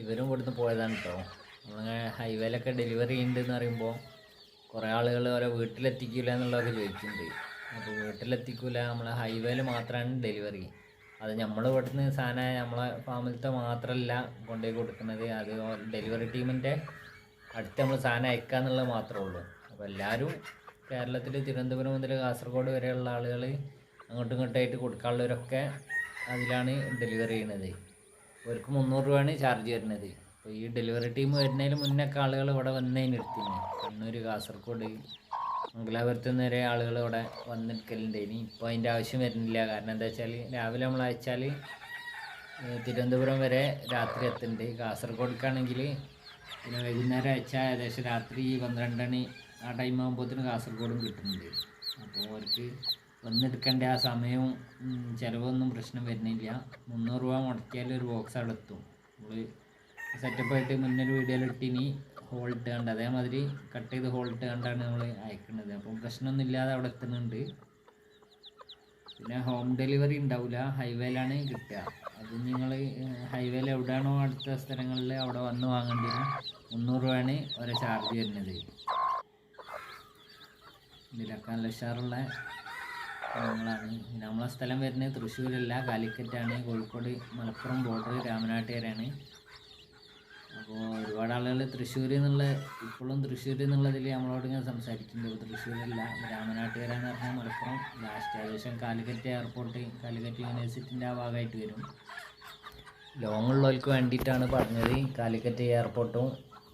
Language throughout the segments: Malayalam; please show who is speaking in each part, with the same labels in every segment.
Speaker 1: ഇവരും ഇവിടുന്ന് പോയതാണ് കേട്ടോ നമ്മളങ്ങനെ ഹൈവേയിലൊക്കെ ഡെലിവറി ഉണ്ട് എന്ന് പറയുമ്പോൾ കുറേ ആളുകൾ ഓരോ വീട്ടിലെത്തിക്കില്ല എന്നുള്ളതൊക്കെ ചോദിക്കുന്നുണ്ട് അപ്പോൾ വീട്ടിലെത്തിക്കില്ല നമ്മൾ ഹൈവേയിൽ മാത്രമാണ് ഡെലിവറി. അത് നമ്മൾ ഇവിടുന്ന് സാധനം നമ്മളെ ഫാമിലത്തെ മാത്രമല്ല കൊണ്ടുപോയി കൊടുക്കുന്നത്. അത് ഡെലിവറി ടീമിന്റെ അടുത്ത് നമ്മൾ സാധനം അയക്കുക എന്നുള്ളത് മാത്രമേ ഉള്ളൂ. അപ്പോൾ എല്ലാവരും കേരളത്തിൽ തിരുവനന്തപുരം മുതൽ കാസർഗോഡ് വരെയുള്ള ആളുകൾ അങ്ങോട്ടും ഇങ്ങോട്ടായിട്ട് കൊടുക്കാനുള്ളവരൊക്കെ അതിലാണ് ഡെലിവറി ചെയ്യുന്നത്. അവർക്ക് മുന്നൂറ് രൂപയാണ് ചാർജ് വരുന്നത്. അപ്പോൾ ഈ ഡെലിവറി ടീം വരുന്നതിന് മുന്നൊക്കെ ആളുകൾ ഇവിടെ വന്നതിന് എടുത്തിന് കണ്ണൂർ കാസർഗോഡ് മംഗലാപുരത്ത് നിന്ന് വരെ ആളുകൾ ഇവിടെ വന്നെടുക്കലുണ്ട് ഇനി ഇപ്പോൾ അതിന്റെ ആവശ്യം വരുന്നില്ല. കാരണം എന്താ വെച്ചാൽ രാവിലെ നമ്മൾ അയച്ചാൽ തിരുവനന്തപുരം വരെ രാത്രി എത്തുന്നുണ്ട് കാസർഗോഡ്ക്കാണെങ്കിൽ പിന്നെ വൈകുന്നേരം അയച്ചാൽ ഏകദേശം രാത്രി പന്ത്രണ്ട് മണി ആ ടൈം ആകുമ്പോഴത്തേന് കാസർഗോഡും കിട്ടുന്നുണ്ട്. അപ്പോൾ അവർക്ക് വന്നെടുക്കേണ്ട ആ സമയവും ചിലവൊന്നും പ്രശ്നം വരുന്നില്ല. മുന്നൂറ് രൂപ മുടക്കിയാൽ ഒരു ബോക്സ് അവിടെ എത്തും. നമ്മൾ സെറ്റപ്പായിട്ട് മുന്നൊരു വീഡിയോയിൽ ഇട്ടിനി ഹോൾട്ട് കണ്ട്. അതേമാതിരി കട്ട് ചെയ്ത് ഹോൾട്ട് കണ്ടാണ് നമ്മൾ അയക്കുന്നത് അപ്പം പ്രശ്നമൊന്നും ഇല്ലാതെ അവിടെ എത്തുന്നുണ്ട്. പിന്നെ ഹോം ഡെലിവറി ഉണ്ടാവില്ല ഹൈവേയിലാണ് കിട്ടുക. അത് നിങ്ങൾ ഹൈവേയിൽ എവിടെയാണോ അടുത്ത സ്ഥലങ്ങളിൽ അവിടെ വന്ന് വാങ്ങേണ്ടി വരും. മുന്നൂറ് രൂപയാണ് ഓരോ ചാർജ് വരുന്നത്. ഇതിലൊക്കെ നല്ല ഉഷാറുള്ള നമ്മളാണ് നമ്മളെ സ്ഥലം വരുന്നത് തൃശ്ശൂരല്ല. കാലിക്കറ്റാണ്. കോഴിക്കോട് മലപ്പുറം ബോർഡർ രാമനാട്ടുകരയാണ്. അപ്പോൾ ഒരുപാട് ആളുകൾ തൃശ്ശൂർ എന്നുള്ള ഇപ്പോഴും തൃശ്ശൂർ എന്നുള്ളതിൽ നമ്മളോട് ഇങ്ങനെ സംസാരിക്കുന്നുണ്ട്. തൃശ്ശൂരല്ല രാമനാട്ടുകര എന്ന് പറഞ്ഞാൽ മലപ്പുറം. ലാസ്റ്റ് ഏകദേശം കാലിക്കറ്റ് എയർപോർട്ട് കാലിക്കറ്റ് യൂണിവേഴ്സിറ്റിന്റെ ആ ഭാഗമായിട്ട് വരും. ലോങ് ഉള്ളവർക്ക് വേണ്ടിയിട്ടാണ് പറഞ്ഞത്. കാലിക്കറ്റ് എയർപോർട്ടും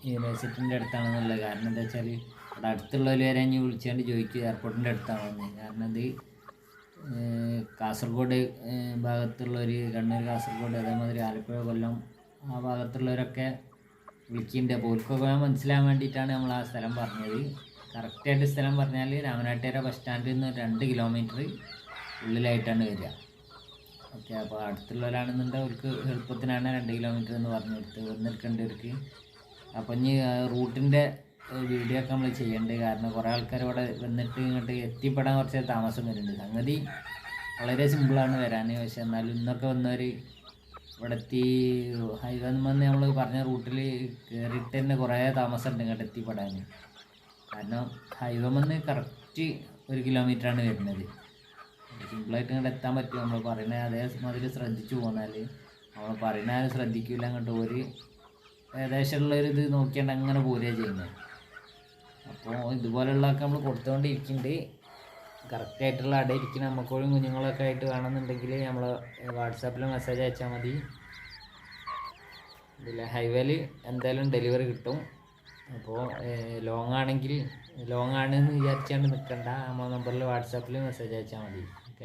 Speaker 1: യൂണിവേഴ്സിറ്റിന്റെ അടുത്താണെന്നുള്ളത് കാരണം എന്താ വെച്ചാൽ അവിടെ അടുത്തുള്ളവർ വരെ ഞാൻ വിളിച്ചുകൊണ്ട് ചോദിക്കും എയർപോർട്ടിന്റെ അടുത്താണെന്ന്. കാരണം ഏഹ് കാസർഗോഡ് ഭാഗത്തുള്ളവർ കണ്ണൂർ കാസർഗോഡ് അതേമാതിരി ആലപ്പുഴ കൊല്ലം ആ ഭാഗത്തുള്ളവരൊക്കെ വിളിക്കുന്നുണ്ട് അപ്പോൾ ഓർക്കൊക്കെ മനസ്സിലാൻ വേണ്ടിയിട്ടാണ് നമ്മൾ ആ സ്ഥലം പറഞ്ഞത്. കറക്റ്റായിട്ട് സ്ഥലം പറഞ്ഞാൽ രാമനാട്ടുകര ബസ് സ്റ്റാൻഡിൽ നിന്ന് രണ്ട് കിലോമീറ്റർ ഉള്ളിലായിട്ടാണ് വരിക. ഓക്കെ അപ്പോൾ അടുത്തുള്ളവരാണെന്നുണ്ടെങ്കിൽ അവർക്ക് എളുപ്പത്തിനാണ് രണ്ട് കിലോമീറ്റർ എന്ന് പറഞ്ഞു കൊടുത്ത്. വന്നിരിക്കേണ്ടവർക്ക് അപ്പം ഇനി റൂട്ടിന്റെ വീഡിയോ ഒക്കെ നമ്മൾ ചെയ്യേണ്ടത് കാരണം കുറേ ആൾക്കാർ ഇവിടെ വന്നിട്ട് ഇങ്ങോട്ട് എത്തിപ്പെടാൻ കുറച്ച് താമസം വരുന്നുണ്ട്. സംഗതി വളരെ സിമ്പിളാണ് വരാൻ പക്ഷെ എന്നാലും ഇന്നൊക്കെ വന്നവർ ഇവിടെ എത്തി ഹൈവേ വന്ന് നമ്മൾ പറഞ്ഞ റൂട്ടിൽ കയറിയിട്ട് തന്നെ കുറേ താമസമുണ്ട് ഇങ്ങോട്ട് എത്തിപ്പെടാൻ കാരണം ഹൈവേ വന്ന് കറക്റ്റ് ഒരു കിലോമീറ്ററാണ് വരുന്നത്. സിമ്പിളായിട്ട് ഇങ്ങോട്ട് എത്താൻ പറ്റും. നമ്മൾ പറയുന്നത് അതേമാതിരി ശ്രദ്ധിച്ചു പോന്നാൽ നമ്മൾ പറയുന്നത് ശ്രദ്ധിക്കില്ല അങ്ങോട്ട് ഒരു ഏകദേശമുള്ളൊരിത് നോക്കിയാണ്ട് അങ്ങനെ പോരുക ചെയ്യുന്നത് അപ്പോൾ ഇതുപോലെയുള്ളതൊക്കെ നമ്മൾ കൊടുത്തുകൊണ്ടിരിക്കുന്നുണ്ട് കറക്റ്റായിട്ടുള്ള അട ഇരിക്കുന്ന അമ്മക്കോഴും കുഞ്ഞുങ്ങളൊക്കെ ആയിട്ട് വേണമെന്നുണ്ടെങ്കിൽ നമ്മൾ വാട്സാപ്പിൽ മെസ്സേജ് അയച്ചാൽ മതി. ഇതിൽ ഹൈവേയിൽ എന്തായാലും ഡെലിവറി കിട്ടും. അപ്പോൾ ലോങ് ആണെങ്കിൽ ലോങ് ആണെന്ന് വിചാരിച്ചാണ്ട് നിൽക്കണ്ട നമ്മളെ നമ്പറിൽ വാട്സാപ്പിൽ മെസ്സേജ് അയച്ചാൽ മതി.